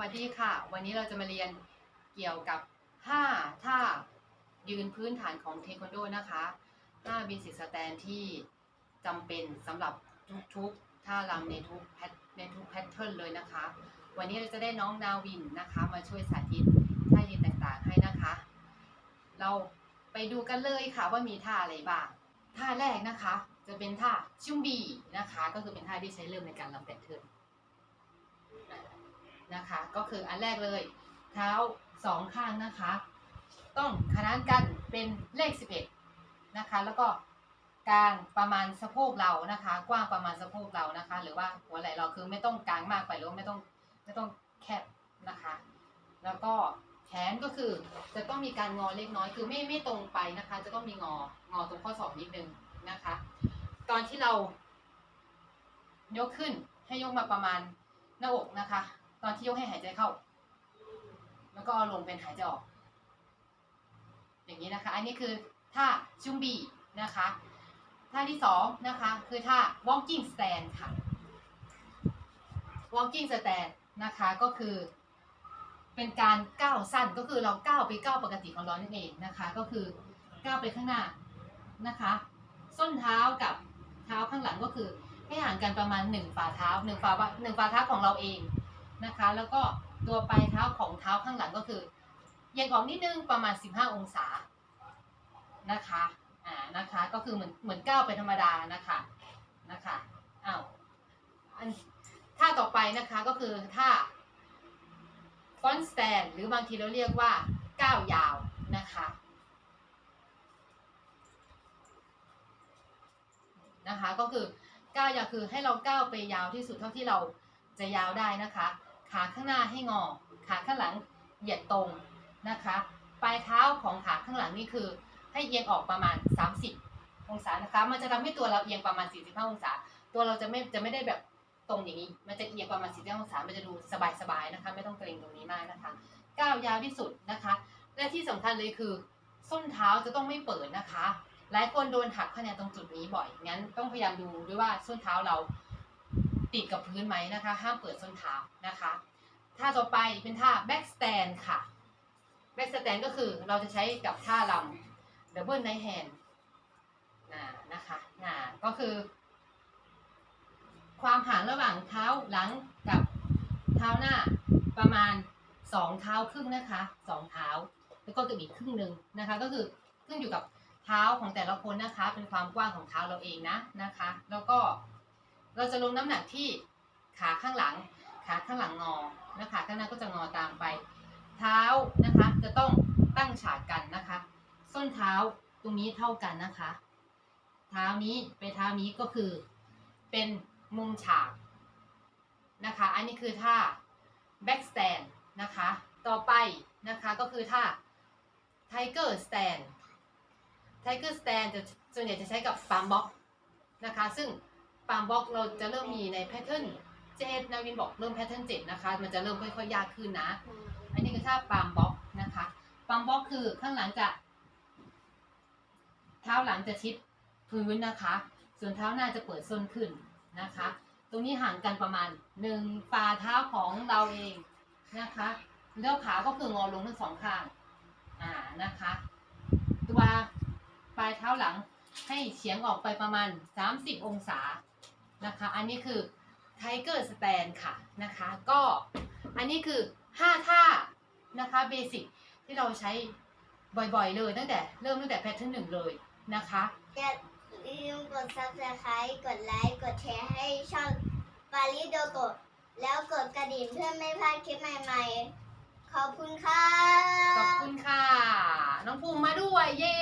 วัสดีค่ะ วันนี้เราจะมาเรียนเกี่ยวกับ 5 ท่ายืนพื้นฐานของเทควันโดนะคะ5 basic stand ที่จำเป็นสำหรับทุกๆท่ารำในทุกแพทในทุกแพทเทิร์นเลยนะคะ วันนี้เราจะได้น้องดาวินนะคะ มาช่วยสาธิตท่ายืนต่างๆให้นะคะ เราไปดูกันเลยค่ะว่ามีท่าอะไรบ้าง ท่าแรกนะคะ จะเป็นท่าชุ่มบีนะคะ ก็คือเป็นท่าที่ใช้เริ่มในการรำแพทเทิร์น นะคะ ก็คืออันแรกเลย เท้าสองข้างนะคะ ต้องขนานกันเป็นเลข 11 นะคะ แล้วก็กลางประมาณสะโพกเรานะคะ กว้างประมาณสะโพกเรานะคะ หรือว่าหัวไหล่เราคือไม่ต้องกลางมากไปหรือว่าไม่ต้องไม่ต้องแคบนะคะ แล้วก็แขนก็คือจะต้องมีการงอเล็กน้อยคือไม่ไม่ตรงไปนะคะ จะต้องมีงองอตรงข้อศอกนิดนึงนะคะ ตอนที่เรายกขึ้นให้ยกมาประมาณหน้าอกนะคะ ตอนที่ยกให้หายใจเข้า แล้วก็เอาลงเป็นหายใจออก อย่างนี้นะคะ อันนี้คือท่าชุมบีนะคะ ท่าที่สองนะคะคือท่า walking stand ค่ะ walking stand นะคะก็คือเป็นการก้าวสั้นก็คือเราก้าวไปก้าวปกติของเรานั่นเองนะคะ ก็คือก้าวไปข้างหน้านะคะ ส้นเท้ากับเท้าข้างหลังก็คือให้ห่างกันประมาณหนึ่งฝ่าเท้าหนึ่งฝ่าว่าหนึ่งฝ่าเท้าของเราเอง นะคะ แล้วก็ตัวปลายเท้าของเท้าข้างหลังก็คือเอียงออกนิดนึงประมาณ 15 องศานะคะอ่านะคะก็คือเหมือนเหมือนก้าวไปธรรมดานะคะนะคะอ้าวอันท่าต่อไปนะคะก็คือท่า front stand หรือบางทีเราเรียกว่าก้าวยาวนะคะนะคะ ก็คือก้าวยาวคือให้เราก้าวไปยาวที่สุดเท่าที่เราจะยาวได้นะคะ ขาข้างหน้าให้งอ ขาข้างหลังเหยียดตรงนะคะ ปลายเท้าของขาข้างหลังนี่คือให้เอียงออกประมาณ 30 องศานะคะ มันจะทำให้ตัวเราเอียงประมาณ 45 องศา ตัวเราจะไม่จะไม่ได้แบบตรงอย่างนี้ มันจะเอียงประมาณ 45 องศา มันจะดูสบายๆนะคะ ไม่ต้องเกรงตรงนี้มากนะคะ ก้าวยาวที่สุดนะคะ และที่สำคัญเลยคือ ส้นเท้าจะต้องไม่เปิดนะคะ หลายคนโดนหักคะแนนตรงจุดนี้บ่อย งั้นต้องพยายามดูด้วยว่าส้นเท้าเรา ติดกับพื้นไหมนะคะ ห้ามเปิดส้นเท้านะคะท่าต่อไปเป็นท่า back stand ค่ะ back stand ก็คือเราจะใช้กับท่าลำ double night hand นะนะคะนะก็คือ ความห่างระหว่างเท้าหลังกับเท้าหน้าประมาณสองเท้าครึ่งนะคะสองเท้า แล้วก็ตัวอีกครึ่งหนึ่งนะคะ ก็คือขึ้นอยู่กับเท้าของแต่ละคนนะคะ เป็นความกว้างของเท้าเราเองนะนะคะ แล้วก็ เราจะลงน้ำหนักที่ขาข้างหลัง ขาข้างหลังงอและขาข้างหน้าก็จะงอตามไป เท้านะคะจะต้องตั้งฉากกันนะคะ ส้นเท้าตรงนี้เท่ากันนะคะ เท้านี้ไปเท้านี้ก็คือเป็นมุมฉากนะคะ อันนี้คือท่า back stand นะคะ ต่อไปนะคะก็คือท่า tiger stand tiger stand จะส่วนใหญ่จะใช้กับ palm box นะคะ ซึ่ง palm box เราจะเริ่มมีในแพทเทิร์นเจ็ดนาวินบอกเริ่มแพทเทิร์นเจ็ดนะคะ มันจะเริ่มค่อยๆยากขึ้นนะ อันนี้คือท่า palm box นะคะ palm box คือข้างหลังจะ เท้าหลังจะชิดพื้นนะคะ ส่วนเท้าหน้าจะเปิดส้นขึ้นนะคะ ตรงนี้ห่างกันประมาณหนึ่งฝ่าเท้าของเราเองนะคะแล้วขาก็คืองอลงทั้งสองข้าง อ่านะคะ ตัวปลายเท้าหลัง ให้เฉียงออกไปประมาณ 30 องศานะคะ อันนี้คือ Tiger Stand ค่ะนะคะ ก็อันนี้คือ 5 ท่านะคะเบสิกที่เราใช้บ่อยๆเลยตั้งแต่เริ่มตั้งแต่แพทเทิร์นหนึ่งเลยนะคะอย่าลืมกด subscribe กดไลค์ กดแชร์ให้ช่องปาริโดโกะแล้วกดกระดิ่งเพื่อไม่พลาดคลิปใหม่ๆ ขอบคุณค่ะ ขอบคุณค่ะ น้องภูมิมาด้วยเย้